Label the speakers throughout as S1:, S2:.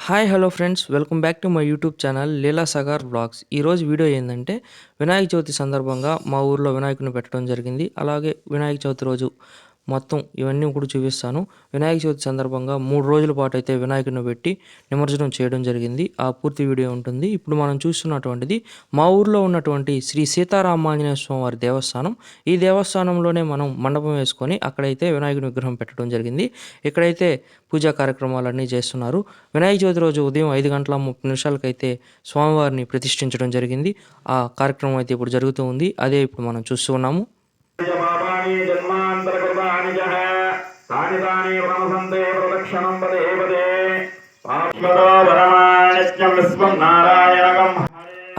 S1: Hi hello friends welcome back to my YouTube channel Leela Sagar blogs ఈరోజు video ఏంటంటే వినాయక చవితి సందర్భంగా మా ఊర్లో వినాయకుని పెట్టడం జరిగింది. అలాగే వినాయక చవితి రోజు మొత్తం ఇవన్నీ కూడా చూపిస్తాను. వినాయక చవితి సందర్భంగా మూడు రోజుల పాటు అయితే వినాయకుడిని పెట్టి నిమజ్జనం చేయడం జరిగింది. ఆ పూర్తి వీడియో ఉంటుంది. ఇప్పుడు మనం చూస్తున్నటువంటిది మా ఊర్లో ఉన్నటువంటి శ్రీ సీతారామాంజనేయ స్వామి వారి దేవస్థానం. ఈ దేవస్థానంలోనే మనం మండపం వేసుకొని అక్కడైతే వినాయకుని విగ్రహం పెట్టడం జరిగింది. ఇక్కడైతే పూజా కార్యక్రమాలన్నీ చేస్తున్నారు. వినాయక చవితి రోజు ఉదయం ఐదు గంటల ముప్పై నిమిషాలకైతే స్వామివారిని ప్రతిష్ఠించడం జరిగింది. ఆ కార్యక్రమం అయితే ఇప్పుడు జరుగుతూ ఉంది. అదే ఇప్పుడు మనం చూస్తూ ఉన్నాము.
S2: తాని తాని ప్రదక్షిణం పదే పదే.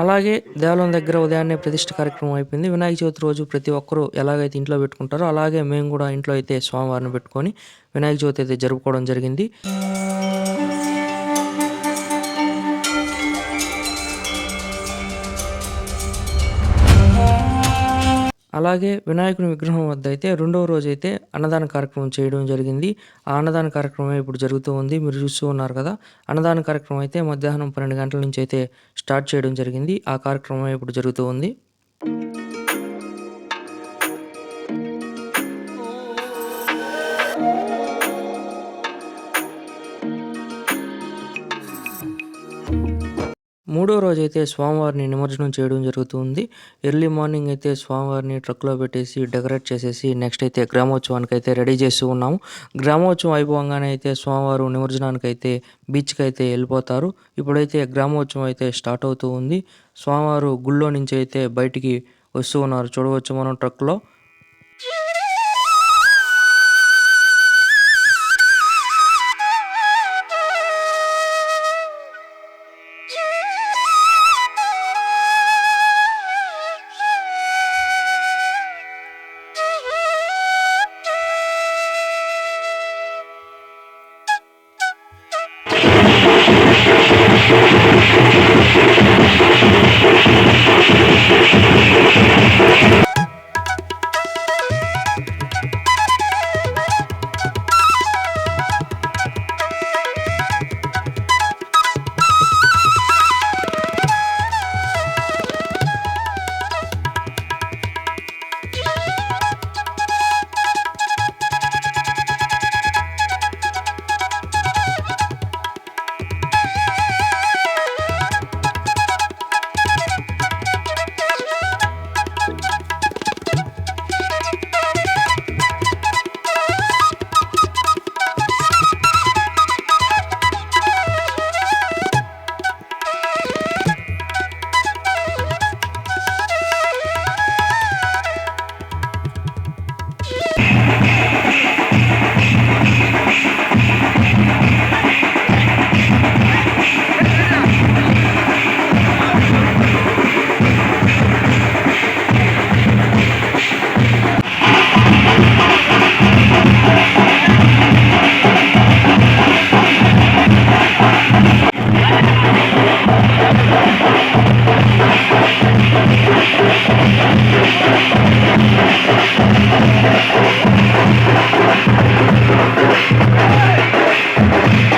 S1: అలాగే దేవాలయం దగ్గర ఉదయాన్నే ప్రతిష్ఠ కార్యక్రమం అయిపోయింది. వినాయక చవితి రోజు ప్రతి ఒక్కరూ ఎలాగైతే ఇంట్లో పెట్టుకుంటారో అలాగే మేము కూడా ఇంట్లో అయితే స్వామివారిని పెట్టుకొని వినాయక చవితి అయితే జరుపుకోవడం జరిగింది. అలాగే వినాయకుని విగ్రహం వద్ద అయితే రెండవ రోజు అయితే అన్నదాన కార్యక్రమం చేయడం జరిగింది. ఆ అన్నదాన కార్యక్రమం ఇప్పుడు జరుగుతూ ఉంది. మీరు చూస్తూ ఉన్నారు కదా అన్నదాన కార్యక్రమం అయితే మధ్యాహ్నం పన్నెండు గంటల నుంచి అయితే స్టార్ట్ చేయడం జరిగింది. ఆ కార్యక్రమం ఇప్పుడు జరుగుతూ ఉంది. మూడో రోజు అయితే స్వామివారిని నిమజ్జనం చేయడం జరుగుతుంది. ఎర్లీ మార్నింగ్ అయితే స్వామివారిని ట్రక్లో పెట్టేసి డెకరేట్ చేసేసి నెక్స్ట్ అయితే గ్రామోత్సవానికి అయితే రెడీ చేస్తూ ఉన్నాము. గ్రామోత్సవం అయిపోగానే అయితే స్వామివారు నిమజ్జనానికి అయితే బీచ్కి అయితే వెళ్ళిపోతారు. ఇప్పుడైతే గ్రామోత్సవం అయితే స్టార్ట్ అవుతూ ఉంది. స్వామివారు గుళ్ళో నుంచి అయితే బయటికి వస్తూ ఉన్నారు. చూడవచ్చు మనం ట్రక్లో. Thank you.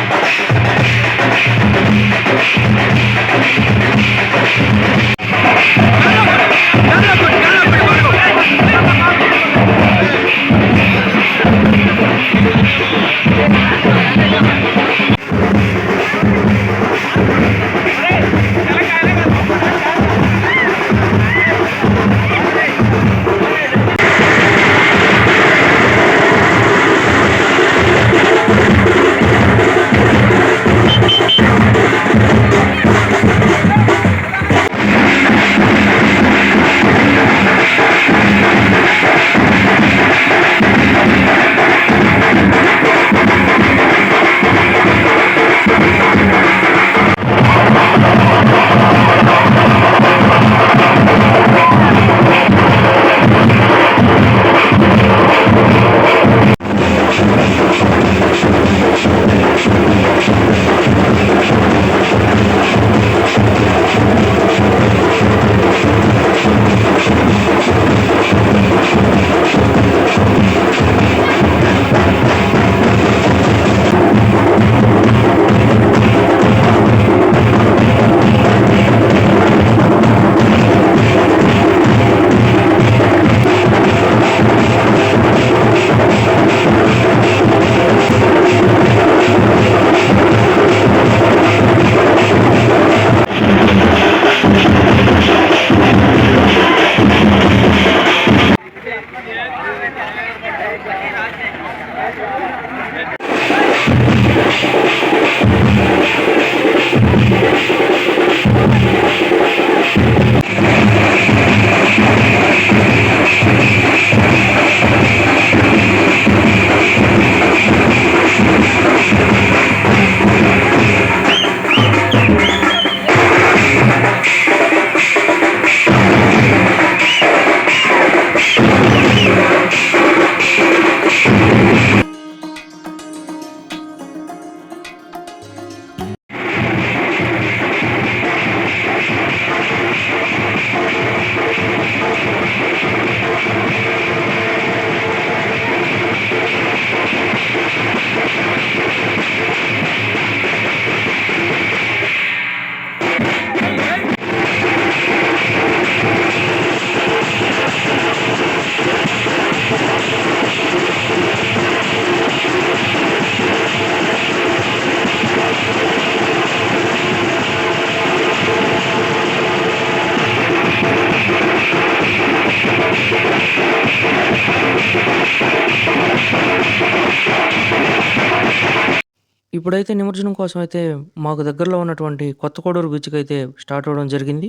S1: ఇప్పుడైతే నిమజ్జనం కోసం అయితే మాకు దగ్గరలో ఉన్నటువంటి కొత్త కోడూరు బీచ్కి అయితే స్టార్ట్ అవ్వడం జరిగింది.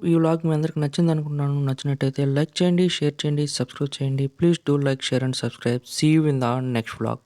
S1: హోప్ ఈ వ్లాగ్ మీ అందరికి నచ్చింది అనుకుంటున్నాను. నచ్చినట్టయితే లైక్ చేయండి షేర్ చేయండి సబ్స్క్రైబ్ చేయండి. Please do like share and subscribe see you in the next vlog